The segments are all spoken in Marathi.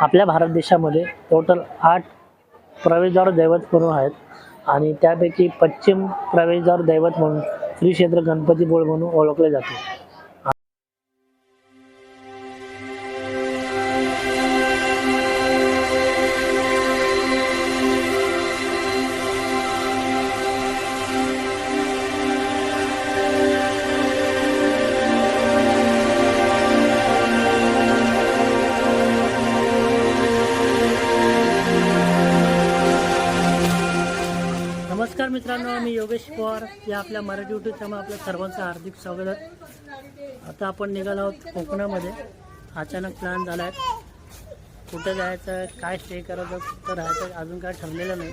आपल्या भारत देशामध्ये टोटल आठ प्रवेशद्वार दैवत म्हणून आहेत. आणि त्यापैकी पश्चिम प्रवेशद्वार दैवत म्हणून श्री क्षेत्र गणपतीपुळे म्हणून ओळखले जाते. या आपल्या मराठी यूट्यूब चॅनल आपल्या सर्वांचं हार्दिक स्वागत आहे. आता आपण निघालो आहोत कोकणामध्ये. अचानक प्लॅन झाला आहे कुठं जायचं आहे काय स्टे करायचं कुठं राहायचं अजून काय ठरलेलं नाही.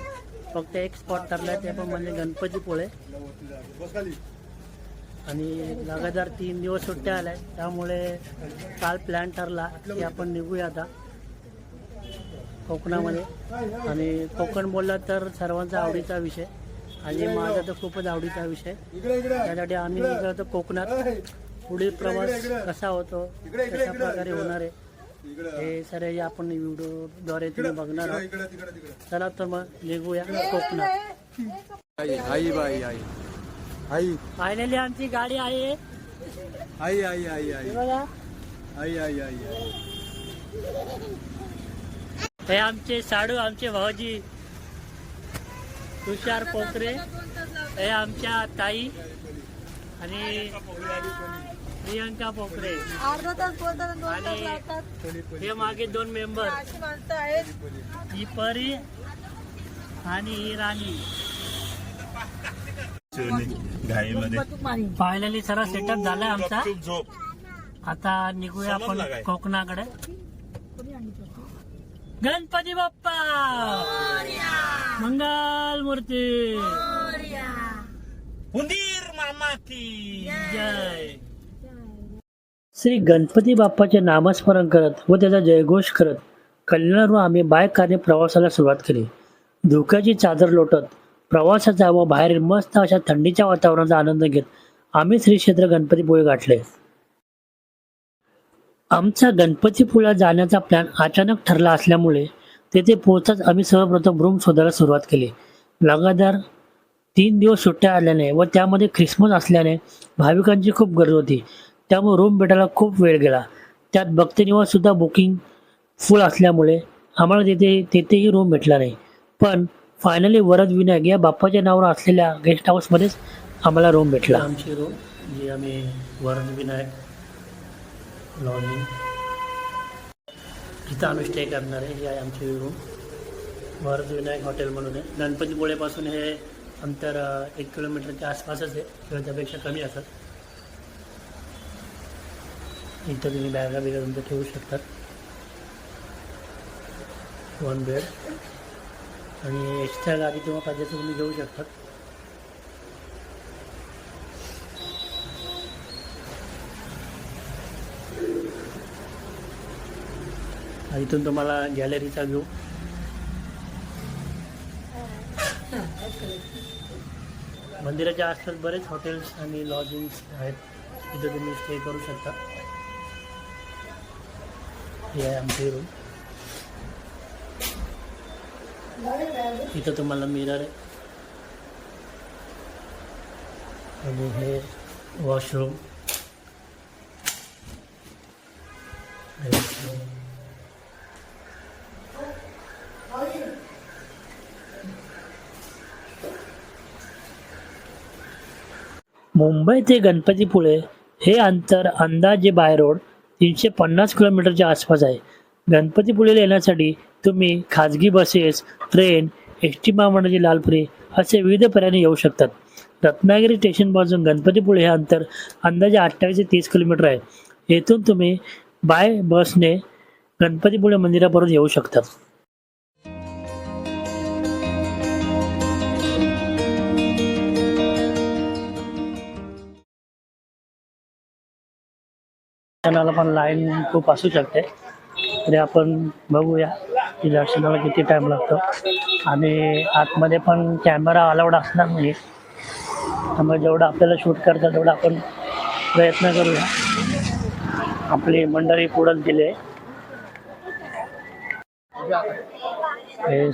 फक्त एक स्पॉट ठरला आहे ते पण म्हणजे गणपतीपुळे. आणि लगातार तीन दिवस सुट्ट्या आल्या आहेत त्यामुळे काल प्लॅन ठरला की आपण निघूया आता कोकणामध्ये. आणि कोकण बोलला तर सर्वांचा आवडीचा विषय. आणि माझा तर खूपच आवडीचा विषय. त्यासाठी आम्ही निघालो कोकणात. पुढील प्रवास कसा होतो कशा प्रकारे होणार आहे हे सर्व आपण व्हिडिओद्वारे तुम्ही बघणार आहात. चला तर मग निघूया कोकणात. आई आई बाई आई. आई. फायनली आमची गाडी आहे. आई आई आई आई. हे बघा. आई आई आई आई. हे आमचे साडू आमचे भाऊजी. तुषार पोखरे हे आमच्या ताई आणि प्रियंका पोखरे. अर्धा तास बोलतात आणि दोन तास आणि- लावतात हे मागे दोन मेंबर. अशी माणसं आहेत. ही परी आणि ही राणी. घाईमध्ये फायनली सगळा सेटअप झालाय आमचा. झोप. आता निघूया आपण समजलं काय? कोकणाकडे. गणपती बाप्पा! मंगल मूर्ती उंदीर मामा की जय! श्री गणपती बाप्पाचे नामस्मरण करत व त्याचा जयघोष करत कल्याणवरून आम्ही बाईक कारने प्रवासाला सुरुवात केली. धुक्याची चादर लोटत प्रवासाचा व बाहेरील मस्त अशा थंडीच्या वातावरणाचा आनंद घेत आम्ही श्री क्षेत्र गणपतीपुळे गाठले. आमचा गणपतीपुळा जाण्याचा प्लॅन अचानक ठरला असल्यामुळे तेथे पोहोचताच आम्ही सर्वप्रथम रूम शोधायला सुरुवात केली. लगातार तीन दिवस सुट्ट्या आल्याने व त्यामध्ये ख्रिसमस असल्याने भाविकांची खूप गर्दी होती. त्यामुळे रूम भेटायला खूप वेळ गेला. त्यात भक्तनिवाससुद्धा बुकिंग फुल असल्यामुळे आम्हाला तिथे तेथेही रूम भेटला नाही. पण फायनली वरद विनायक या बाप्पाच्या नावावर असलेल्या गेस्ट हाऊसमध्येच आम्हाला रूम भेटला. आमची रूम जी आम्ही वरद विनायक लॉजिंग इथं आम्ही स्टे करणार आहे ही आहे आमची रूम वरद विनायक हॉटेल म्हणून आहे. गणपतीपुळेपासून हे अंतर एक किलोमीटरच्या आसपासच आहे किंवा त्यापेक्षा कमी असत इथं तुम्ही बॅगा बिगा तुमच्या ठेवू शकतात. वन बेड आणि एक्स्ट्रा गाडी किंवा पाहिजे तर तुम्ही घेऊ शकतात. इथून तुम्हाला गॅलरीचा व्ह्यू मंदिराच्या आसपास बरेच हॉटेल्स आणि लॉजिंग्स आहेत. तिथे तुम्ही स्टे करू शकता. हे आहे आमची रूम इथं तुम्हाला मिरर आहे. आणि हे वॉशरूम मुंबई ते गणपतीपुळे हे अंतर अंदाजे बाय रोड तीनशे पन्नास किलोमीटरच्या आसपास आहे. गणपतीपुळेला येण्यासाठी तुम्ही खाजगी बसेस ट्रेन एस टी महामंडळाची लालपुरी असे विविध पर्यायाने येऊ शकतात. रत्नागिरी स्टेशनपासून गणपतीपुळे हे अंतर अंदाजे अठ्ठावीस ते तीस किलोमीटर आहे. येथून तुम्ही बाय बसने गणपतीपुळे मंदिरापर्यंत येऊ शकतात दर्शनाला पण लाईन खूप असू शकते. तरी आपण बघूया की दर्शनाला किती टाईम लागतो. आणि आतमध्ये पण कॅमेरा अलाउड असणार नाही. त्यामुळे जेवढं आपल्याला शूट करता तेवढं आपण प्रयत्न करूया. आपली मंडळी पुढंच दिले. हे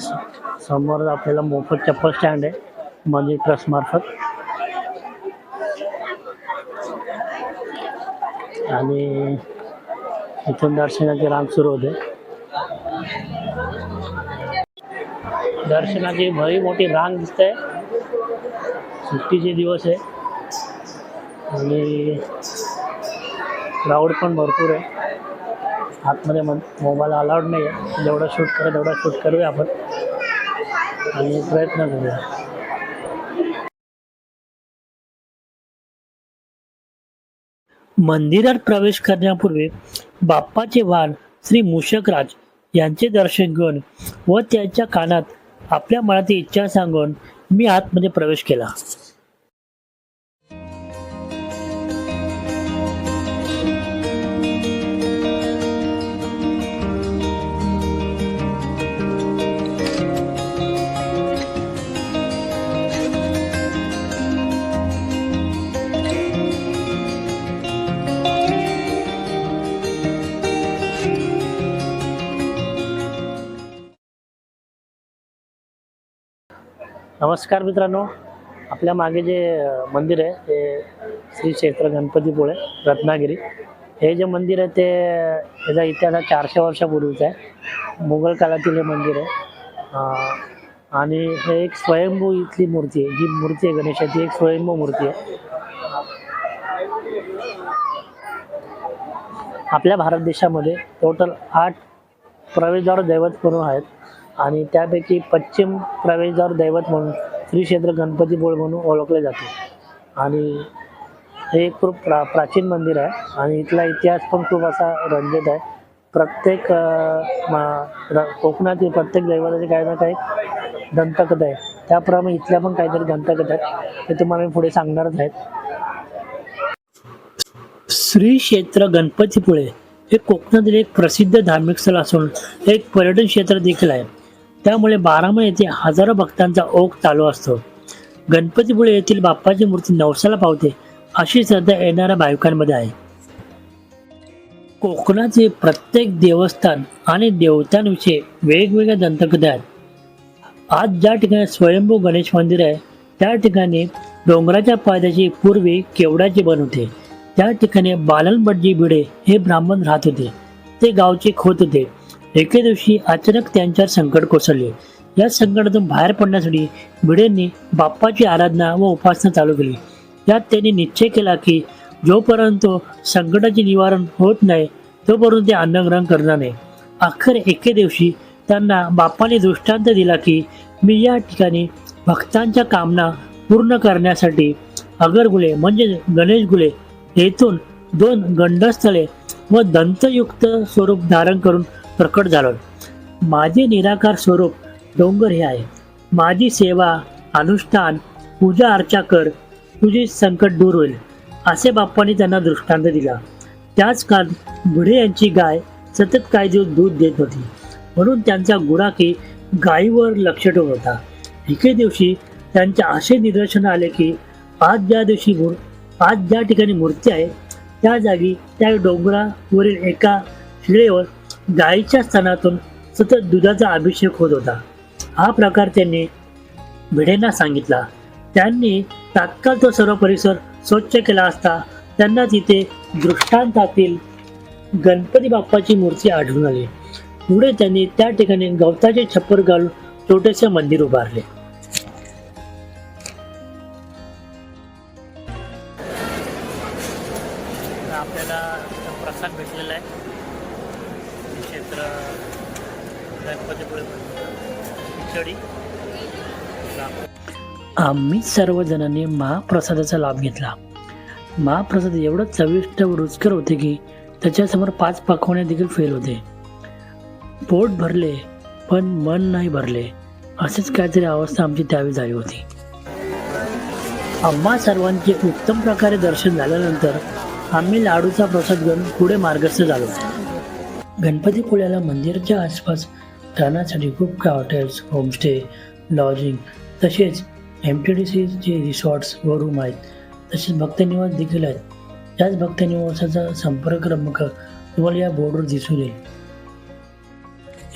समोर आपल्याला मोफत चप्पल स्टँड आहे. मंदिर ट्रस्ट मार्फत. आणि इथून दर्शनाची रांग सुरू होते. दर्शनाची भरी मोठी रांग दिसते सुट्टीचे दिवस आहे. आणि क्राऊड पण भरपूर आहे. आतमध्ये मन मोबाईल अलाउड नाही आहे जेवढा शूट करा तेवढा शूट करूया आपण. आणि प्रयत्न करूया. मंदिरात प्रवेश करण्यापूर्वी बाप्पाचे वाहन श्री मूषकराज यांचे दर्शन घेऊन व त्यांच्या कानात आपल्या मनातील इच्छा सांगून मी आतमध्ये प्रवेश केला. नमस्कार मित्रांनो. आपल्या मागे जे मंदिर आहे ते श्री क्षेत्र गणपतीपुळे रत्नागिरी. हे जे मंदिर आहे ते त्याचा इतिहास चारशे वर्षापूर्वीचा आहे. मुघल काळातील हे मंदिर आहे. आणि हे एक स्वयंभू इथली मूर्ती आहे. जी मूर्ती आहे गणेशाची एक स्वयंभू मूर्ती आहे. आपल्या भारत देशामध्ये टोटल आठ प्रवेशद्वार दैवत म्हणून आहेत. आणि त्यापैकी पश्चिम प्रवेशद्वार दैवत म्हणून श्री क्षेत्र गणपतीपुळे म्हणून ओळखले जाते. आणि हे एक खूप प्रा प्राचीन मंदिर आहे आणि इथला इतिहास पण खूप असा रंजित आहे. प्रत्येक र- कोकणातील प्रत्येक दैवताचे काही ना काही दंतकथा आहे. त्याप्रमाणे इथल्या पण काहीतरी दंतकथा आहेत. ते तुम्हाला मी पुढे सांगणारच आहेत श्री क्षेत्र गणपतीपुळे हे कोकणातील एक प्रसिद्ध धार्मिक स्थळ असून एक पर्यटन क्षेत्र देखील आहे. त्यामुळे बारामळ येथे हजारो भक्तांचा ओघ चालू असतो. गणपतीपुळे येथील बाप्पाची मूर्ती नवसाला पावते अशी श्रद्धा येणाऱ्या भाविकांमध्ये आहे. कोकणाचे प्रत्येक देवस्थान आणि देवतांविषयी वेगवेगळ्या दंतकथा आहेत. आज ज्या ठिकाणी स्वयंभू गणेश मंदिर आहे त्या ठिकाणी डोंगराच्या पायथ्याची पूर्वी केवडाचे बन होते. त्या ठिकाणी बालनबटजी भिडे हे ब्राह्मण राहत होते. ते गावचे खोत होते. एके दिवशी अचानक त्यांच्यावर संकट कोसळले. या संकटातून बाहेर पडण्यासाठी भिडेंनी बाप्पाची आराधना व उपासना चालू केली. यात त्यांनी निश्चय केला की जोपर्यंत संकटाचे निवारण होत नाही तोपर्यंत ते अन्नग्रहण करणार नाही. अखेर एके दिवशी त्यांना बाप्पाने दृष्टांत दिला की मी या ठिकाणी भक्तांच्या कामना पूर्ण करण्यासाठी अगरगुले म्हणजे गणेश गुले येथून दोन गंडस्थळे व दंतयुक्त स्वरूप धारण करून प्रकट झालो माझे निराकार स्वरूप डोंगर हे आहे. माझी सेवा अनुष्ठान पूजा अर्चा कर तुझे संकट दूर होईल असे बाप्पाने त्यांना दृष्टांत दिला. त्याच काळ बुढे यांची गाय सतत काही दिवस दूध देत होती. म्हणून त्यांचा गुराखी गायीवर लक्ष ठेवत होता. एके दिवशी त्यांच्या असे निदर्शन आले की आज ज्या दिवशी मूर आज ज्या ठिकाणी मूर्ती आहे त्या जागी त्या डोंगरावरील एका शिळेवर गायीच्या स्तनातून सतत दुधाचा अभिषेक होत होता. हा प्रकार त्यांनी भिडेंना सांगितला. त्यांनी तात्काळ तो सर्व परिसर स्वच्छ केला असता त्यांना तिथे दृष्टांतातील गणपती बाप्पाची मूर्ती आढळून आली. पुढे त्यांनी त्या ठिकाणी गवताचे छप्पर घालून छोटेसे मंदिर उभारले. आम्ही सर्वजणांनी महाप्रसादाचा लाभ घेतला. महाप्रसाद एवढं चविष्ट व रुचकर होते की त्याच्यासमोर पाच पाखवणे देखील फेल होते. पोट भरले पण मन नाही भरले. असेच काहीतरी अवस्था आमची त्यावेळी झाली होती. आम्हा सर्वांचे उत्तम प्रकारे दर्शन झाल्यानंतर आम्ही लाडूचा प्रसाद घेऊन पुढे मार्गस्थ झालो. गणपतीपुळ्याला मंदिराच्या आसपास राहण्यासाठी खूप काही हॉटेल्स होमस्टे लॉजिंग तसेच एम टी डी सीचे रिसॉर्ट्स व रूम आहेत तसेच भक्तनिवास देखील आहेत. त्याच भक्तनिवासाचा संपर्क क्रमांक तुम्हाला या बोर्डवर दिसून येईल.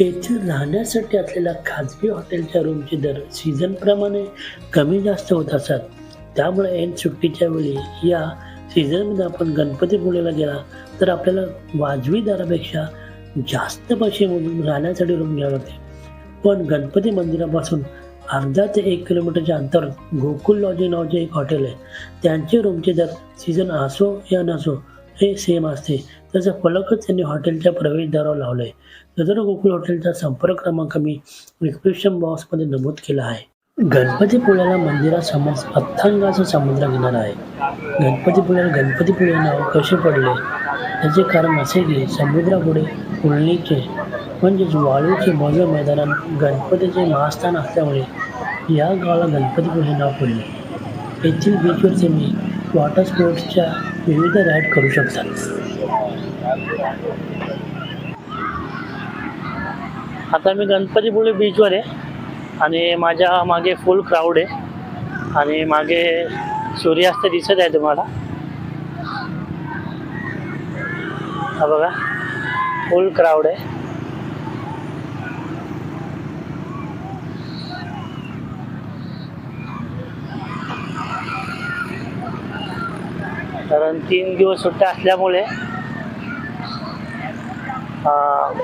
येथे राहण्यासाठी असलेल्या खाजगी हॉटेलच्या रूमचे दर सीझनप्रमाणे कमी जास्त होत असतात. त्यामुळे ऐन सुट्टीच्या वेळी या सीझनमध्ये आपण गणपतीपुळेला गेला तर आपल्याला वाजवी दरापेक्षा जास्त पैसे मोजून राहण्यासाठी रूम घ्यावे लागते पण गणपती मंदिरापासून अर्धा ते एक किलोमीटरच्या अंतर गोकुल लॉजी नावाचे एक हॉटेल आहे. त्यांचे रूमचे दर सीझन असो या नसो हे सेम असते. त्याचा फलकच त्यांनी हॉटेलच्या प्रवेशद्वारावर लावलं आहे नजर गोकुल हॉटेलचा संपर्क क्रमांक मी डिस्क्रिप्शन बॉक्समध्ये नमूद केला आहे. गणपतीपुळ्याला मंदिरासमोर अथांगाचा समुद्र घेणार आहे. गणपतीपुळ्याला गणपतीपुळे नाव कसे पडले? याचे कारण असे की समुद्रापुढे पुळणीचे म्हणजेच वाळूचे भव्य मैदानात गणपतीचे महास्थान असल्यामुळे या गावाला गणपतीपुळे नाव पडले. येथील बीचवर तुम्ही वॉटर स्पोर्ट्सच्या विविध राईड करू शकतात. आता मी गणपतीपुळे बीचवर आहे आणि माझ्या मागे फुल क्राऊड आहे आणि मागे सूर्यास्त दिसत आहे तुम्हाला. हा बघा फुल क्राऊड आहे कारण तीन दिवस सुट्ट्या असल्यामुळे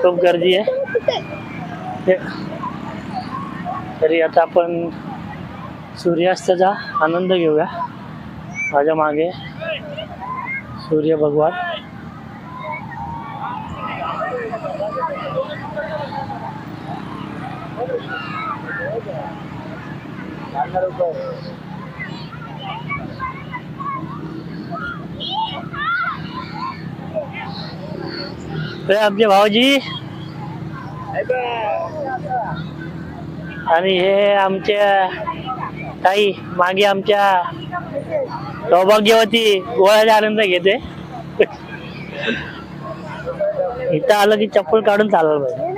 खूप गर्दी आहे. ते- तरी आता आपण सूर्यास्ताचा आनंद घेऊया. माझ्या मागे सूर्य भगवान. आमचे भाऊजी. आणि हे आमच्या ताई मागे आमच्या सौभाग्यवती गोळ्याचा आनंद घेते. इथं आलं की चप्पल काढून चालवलं. पाहिजे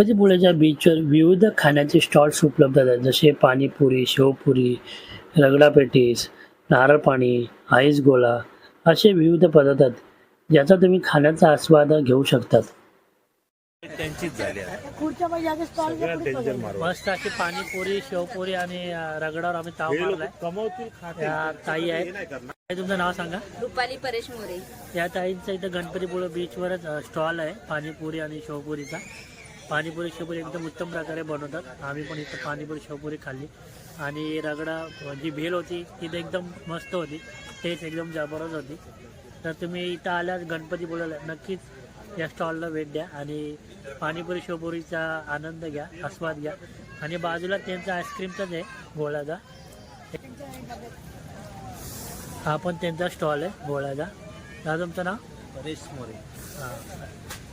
गणपतीपुळेच्या बीचवर विविध खाण्याचे स्टॉल्स उपलब्ध आहेत. जसे पाणीपुरी शेवपुरी रगडा पेटीस नारळ पाणी आईस गोळा असे विविध पदार्थ आहेत ज्याचा तुम्ही खाण्याचा आस्वाद घेऊ शकतात. आहे. मस्त अशी पाणीपुरी शेवपुरी आणि रगडावर आम्ही ताव हे मारलाय. या ताई हे आहेत ताई, तुमचं नाव सांगा. रुपाली परेश मोरे. या ताईंचा इथं गणपतीपुळे बीचवरच स्टॉल आहे पाणीपुरी आणि शेवपुरीचा. पाणीपुरी शेवपुरी एकदम उत्तम प्रकारे बनवतात. आम्ही पण इथं पाणीपुरी शेवपुरी खाल्ली. आणि रगडा जी भेल होती ती तर एकदम मस्त होती. टेस्ट एकदम जबरदस्त होती. तर तुम्ही इथं आल्यास गणपतीपुळेला नक्कीच या स्टॉलला भेट द्या आणि पाणीपुरी शेवपुरीचा आनंद घ्या आस्वाद घ्या. आणि बाजूला त्यांचा आईस्क्रीमचाच आहे गोळ्याचा हा पण त्यांचा स्टॉल आहे गोळ्याचा दादा तुमचं नाव? परेश मोरे. हां.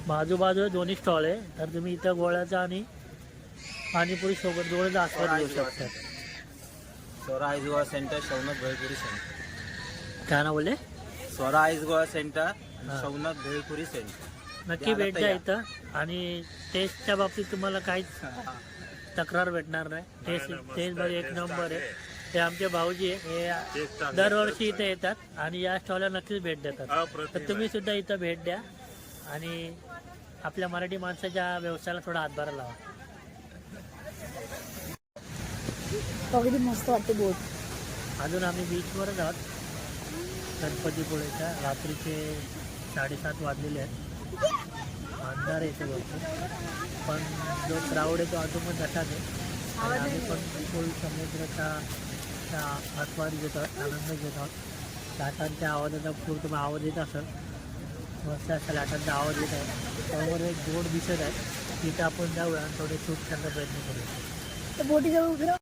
बाजूबाजू दोन्ही स्टॉल आहे. तर तुम्ही इथं गोळ्याचा आणि पाणीपुरी सोबत गोळ्याचा आस्वाद घेऊ शकता. स्वरा आईस गोवा सेंटर शौनक भेळपुरी सेंटर काय ना बोलले? स्वरा आईस गोवा सेंटर. शौनक भेळपुरी सेंटर नक्की भेट द्या. इथं. आणि टेस्टच्या बाबतीत तुम्हाला काहीच तक्रार भेटणार नाही. टेस्ट टेस्ट बरी एक नंबर आहे. ते आमचे भाऊजी आहे. हे दरवर्षी इथे येतात आणि या स्टॉलला नक्कीच भेट देतात. तर तुम्ही सुद्धा इथं भेट द्या. आणि आपल्या मराठी माणसाच्या व्यवसायाला थोडा हातभार लावा. अगदी मस्त वाटते बोट अजून आम्ही बीचवरच आहोत. गणपतीपुळेच्या रात्रीचे साडेसात वाजलेले आहेत. अंधार येते भरपूर. पण जो क्राऊड आहे तो अजून पण तसाच आहे. आम्ही पण फुल समुद्राचा आस्वाद घेत आहोत आनंद घेत आहोत. लाटांच्या आवाजाचा फुल तुम्हाला आवाज येत असेल. मस्त असा लाटांचा आवाज येत आहे. समोर एक बोट दिसत आहे तिथं आपण जाऊया आणि थोडे शूट करण्याचा प्रयत्न करूया बोटी जवळ.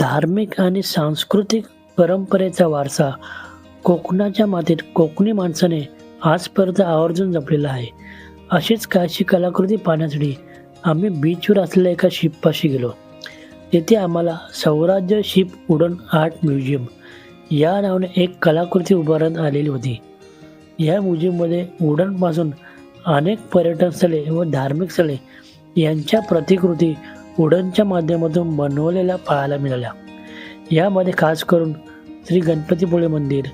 धार्मिक आणि सांस्कृतिक परंपरेचा वारसा. कोकणाच्या मातीत कोकणी माणसाने आजपर्यंत आवर्जून जपलेला आहे. अशीच काहीशी कलाकृती पाहण्यासाठी आम्ही बीचवर असलेल्या एका शिपपाशी गेलो. तेथे आम्हाला सौराज्य शिप उडन आर्ट म्युझियम या नावाने एक कलाकृती उभारण्यात आलेली होती. या म्युझियममध्ये उडणपासून अनेक पर्यटन स्थळे व धार्मिक स्थळे यांच्या प्रतिकृती उडनच्या माध्यमातून बनवलेल्या पाहायला मिळाल्या. यामध्ये खास करून श्री गणपतीपुळे मंदिर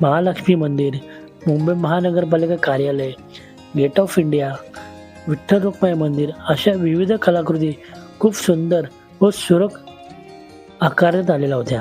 महालक्ष्मी मंदिर मुंबई महानगरपालिका कार्यालय gate of India Vitthal Rukmai मंदिर अशा विविध कलाकृती खूप सुंदर व सुरक आकारण्यात आलेल्या होत्या.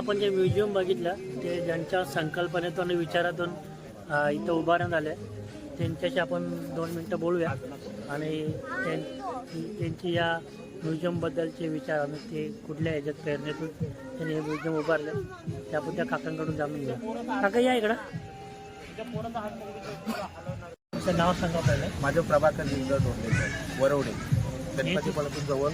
आपण जे म्युझियम बघितलं ते ज्यांच्या संकल्पनेतून आणि विचारातून इथं उभारण्यात आलं आहे त्यांच्याशी आपण दोन मिनटं बोलूया. आणि त्यां- त्यांची या म्युझियमबद्दलचे विचार आणि ते कुठल्या ह्याच्यात प्रेरणेतून त्यांनी हे म्युझियम उभारलं ते आपण त्या काकांकडून जाणून घेऊया. काका या इकडं. तुमचं नाव सांगा पहिलं. माझं प्रभाकर लिंग डोंगरे वरवडे. गणपतीपासून जवळ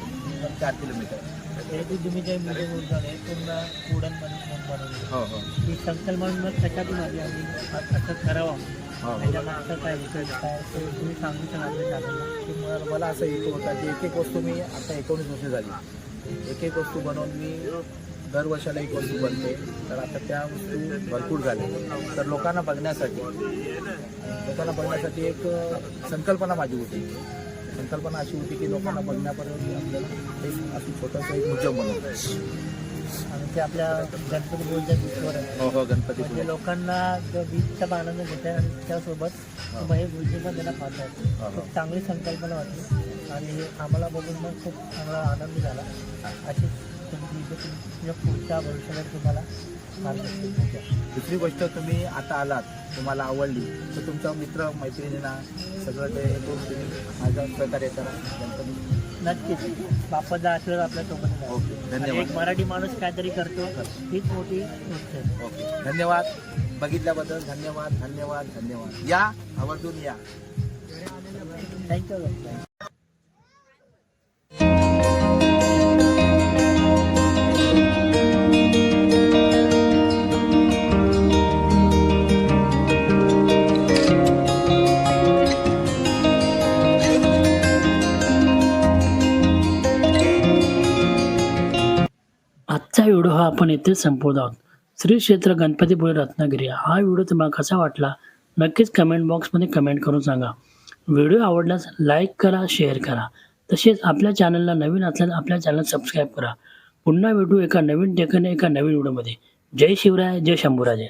चार किलोमीटर. हे जे तुम्ही जे उभारलं आहे पूर्ण वुडनमध्ये बनवलं हो हो. ही संकल्पना कशातून आली आणि असं करावं. हो त्याच्या मागचं काय विषय काय ते तुम्ही सांगू शकाल मला मला असं येतो होता की एक एक वस्तू मी आता एकोणीस वर्ष झाली. एक एक वस्तू बनवून मी दर वर्षाला एक वस्तू बनते. तर आता त्या वस्तू भरपूर झाल्या. तर लोकांना बघण्यासाठी लोकांना बघण्यासाठी एक संकल्पना माझी होती. संकल्पना अशी होती की लोकांना बघण्यापर्यंत आपल्याला एक असं छोटंसं एक म्युझियम बनवतं आणि ते आपल्या गणपती बोलच्या बीचवर आहे. हो हो गणपती म्हणजे लोकांना जो बीचचा आनंद घेत आहे आणि त्यासोबत मग हे पण त्यांना पाहतात हो. खूप चांगली संकल्पना वाटली आणि आम्हाला बघून मग खूप चांगला आनंद झाला. अशी तुमची पुढच्या भविष्यात तुम्हाला. दुसरी गोष्ट तुम्ही आता आलात तुम्हाला आवडली तर तुमच्या मित्र मैत्रिणींना सगळं ते तुम्ही माझ्या प्रकारे करा. नक्कीच. बाप्पाचा आशीर्वाद आपल्यासोबत आहे. ओके. धन्यवाद. एक मराठी माणूस काहीतरी करतो हीच मोठी गोष्ट आहे. ओके. धन्यवाद. बघितल्याबद्दल धन्यवाद धन्यवाद धन्यवाद. या आवर्जून या. थँक्यू आपण इथेच संपवत आहोत श्री क्षेत्र गणपतीपुळे रत्नागिरी. हा व्हिडिओ तुम्हाला कसा वाटला? नक्कीच कमेंट बॉक्समध्ये कमेंट करून सांगा. व्हिडिओ आवडल्यास लाईक करा शेअर करा. तसेच आपल्या चॅनलला नवीन असल्यास आपल्या चॅनल सबस्क्राईब करा. पुन्हा भेटू एका नवीन ठिकाणी एका नवीन व्हिडिओमध्ये. जय शिवराय जय शंभूराजे.